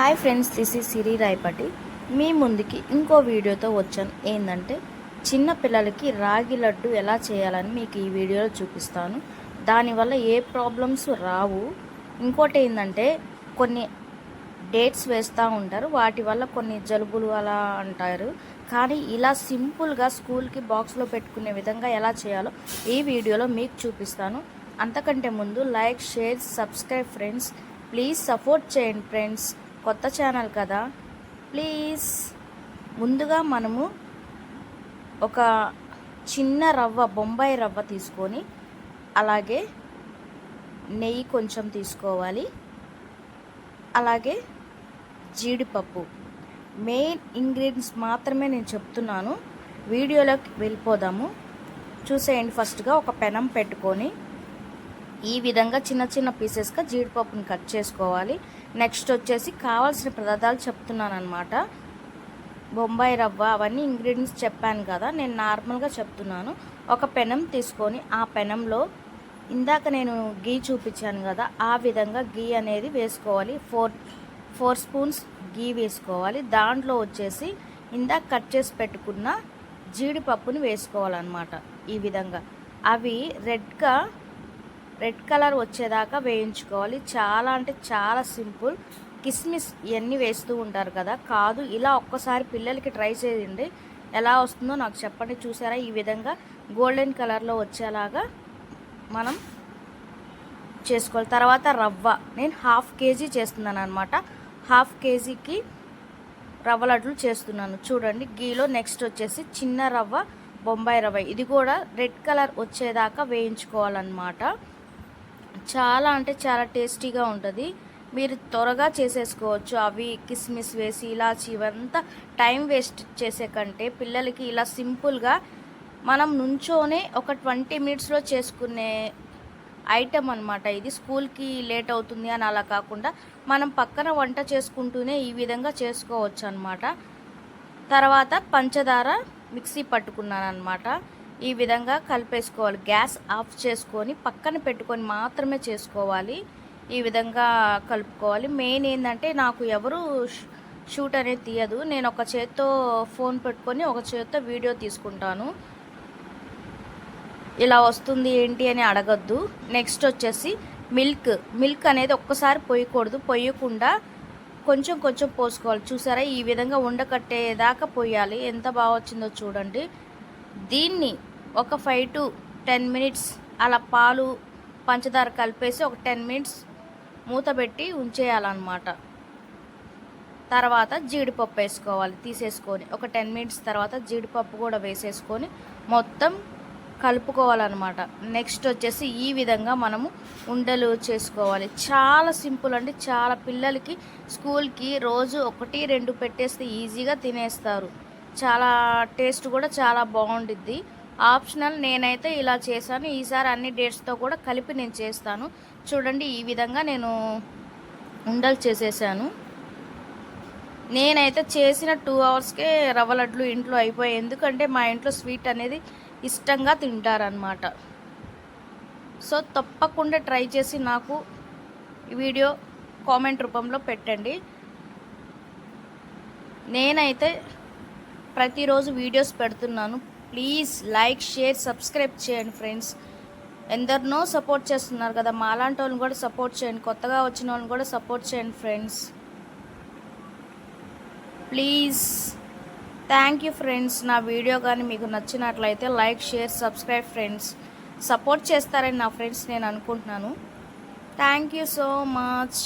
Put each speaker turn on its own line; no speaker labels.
Hi friends this ఈ సిరి రాయపటి మీ ముందుకి ఇంకో వీడియోతో వచ్చాను. ఏంటంటే చిన్న పిల్లలకి రాగి లడ్డు ఎలా చేయాలని మీకు ఈ వీడియోలో చూపిస్తాను. దానివల్ల ఏ ప్రాబ్లమ్స్ రావు. ఇంకోటి ఏంటంటే కొన్ని డేట్స్ వేస్తూ ఉంటారు. వాటి వల్ల కొన్ని జలుబులు అలా అంటారు. కానీ ఇలా సింపుల్గా స్కూల్కి బాక్స్లో పెట్టుకునే విధంగా ఎలా చేయాలో ఈ వీడియోలో మీకు చూపిస్తాను. అంతకంటే ముందు like share subscribe friends please support చేయండి ఫ్రెండ్స్ కొత్త ఛానల్ కదా? ప్లీజ్. ముందుగా మనము ఒక చిన్న రవ్వ బొంబాయి రవ్వ తీసుకొని అలాగే నెయ్యి కొంచెం తీసుకోవాలి. అలాగే జీడిపప్పు. మెయిన్ ఇంగ్రీడియంట్స్ మాత్రమే నేను చెప్తున్నాను. వీడియోలోకి వెళ్ళిపోదాము. చూసేయండి ఫస్ట్గా ఒక పెనం పెట్టుకొని ఈ విధంగా చిన్న చిన్న పీసెస్గా జీడిపప్పుని కట్ చేసుకోవాలి. నెక్స్ట్ వచ్చేసి కావాల్సిన పదార్థాలు చెప్తున్నాను అనమాట బొంబాయి రవ్వ అవన్నీ ఇంగ్రీడియంట్స్ చెప్పాను కదా నేను నార్మల్గా చెప్తున్నాను. ఒక పెనం తీసుకొని ఆ పెనంలో ఇందాక నేను గీ చూపించాను కదా ఆ విధంగా గీ అనేది వేసుకోవాలి. ఫోర్ ఫోర్ స్పూన్స్ గీ వేసుకోవాలి. దాంట్లో వచ్చేసి ఇందాక కట్ చేసి పెట్టుకున్న జీడిపప్పుని వేసుకోవాలన్నమాట ఈ విధంగా. అవి రెడ్గా రెడ్ కలర్ వచ్చేదాకా వేయించుకోవాలి. చాలా అంటే చాలా సింపుల్. కిస్మిస్ ఇవన్నీ వేస్తూ ఉంటారు కదా. కాదు ఇలా ఒక్కసారి పిల్లలకి ట్రై చేయండి. ఎలా వస్తుందో నాకు చెప్పండి. చూసారా? ఈ విధంగా గోల్డెన్ కలర్లో వచ్చేలాగా మనం చేసుకోవాలి. తర్వాత రవ్వ. నేను హాఫ్ కేజీ చేస్తున్నాను అనమాట హాఫ్ కేజీకి రవ్వ లడ్లు చేస్తున్నాను. చూడండి గీలో నెక్స్ట్ వచ్చేసి చిన్న రవ్వ బొంబాయి రవ్వ. ఇది కూడా రెడ్ కలర్ వచ్చేదాకా వేయించుకోవాలన్నమాట. చాలా అంటే చాలా టేస్టీగా ఉంటుంది. మీరు త్వరగా చేసేసుకోవచ్చు. అవి కిస్మిస్ వేసి ఇలాచి ఇవంతా టైం వేస్ట్ చేసే కంటే పిల్లలకి ఇలా సింపుల్గా మనం నుంచోనే ఒక ట్వంటీ మినిట్స్లో చేసుకునే ఐటమ్ అనమాట ఇది స్కూల్కి లేట్ అవుతుంది అని అలా కాకుండా మనం పక్కన వంట చేసుకుంటూనే ఈ విధంగా చేసుకోవచ్చు అనమాట తర్వాత పంచదార మిక్సీ పట్టుకున్నాను అనమాట ఈ విధంగా కలిపేసుకోవాలి. గ్యాస్ ఆఫ్ చేసుకొని పక్కన పెట్టుకొని మాత్రమే చేసుకోవాలి. ఈ విధంగా కలుపుకోవాలి. మెయిన్ ఏంటంటే నాకు ఎవరు షూట్ అనేది తీయదు. నేను ఒక చేత్తో ఫోన్ పెట్టుకొని ఒక చేత్తో వీడియో తీసుకుంటాను. ఇలా వస్తుంది ఏంటి అని అడగద్దు. నెక్స్ట్ వచ్చేసి మిల్క్. మిల్క్ అనేది ఒక్కసారి పోయకూడదు. పోయకుండా కొంచెం కొంచెం పోసుకోవాలి. చూసారా? ఈ విధంగా ఉండకట్టేదాకా పోయాలి. ఎంత బాగా వచ్చిందో చూడండి. దీన్ని ఒక ఫైవ్ టు టెన్ మినిట్స్ అలా పాలు పంచదార కలిపేసి ఒక టెన్ మినిట్స్ మూత పెట్టి ఉంచేయాలన్నమాట. తర్వాత జీడిపప్పు వేసుకోవాలి తీసేసుకొని ఒక టెన్ మినిట్స్ తర్వాత జీడిపప్పు కూడా వేసేసుకొని మొత్తం కలుపుకోవాలన్నమాట. నెక్స్ట్ వచ్చేసి ఈ విధంగా మనము ఉండలు చేసుకోవాలి. చాలా సింపుల్ అండి చాలా పిల్లలకి స్కూల్కి రోజు ఒకటి రెండు పెట్టేస్తే ఈజీగా తినేస్తారు. చాలా టేస్ట్ కూడా చాలా బాగుండిద్ది. ఆప్షనల్ నేనైతే ఇలా చేశాను. ఈసారి అన్ని డేట్స్తో కూడా కలిపి నేను చేస్తాను. చూడండి ఈ విధంగా నేను ఉండలు చేసేసాను. నేనైతే చేసిన టూ అవర్స్కే రవ్వ లడ్లు ఇంట్లో అయిపోయాయి. ఎందుకంటే మా ఇంట్లో స్వీట్ అనేది ఇష్టంగా తింటారనమాట సో తప్పకుండా ట్రై చేసి నాకు వీడియో కామెంట్ రూపంలో పెట్టండి. నేనైతే ప్రతిరోజు వీడియోస్ పెడుతున్నాను. ప్లీజ్ లైక్ షేర్ సబ్స్క్రైబ్ చేయండి ఫ్రెండ్స్. ఎందరినో సపోర్ట్ చేస్తున్నారు కదా మాలాంటి వాళ్ళని కూడా సపోర్ట్ చేయండి. కొత్తగా వచ్చిన వాళ్ళని కూడా సపోర్ట్ చేయండి friends. Please. Thank you friends. నా వీడియో కానీ మీకు నచ్చినట్లయితే like share subscribe friends. Support చేస్తారని నా ఫ్రెండ్స్ నేను అనుకుంటున్నాను. Thank you so much.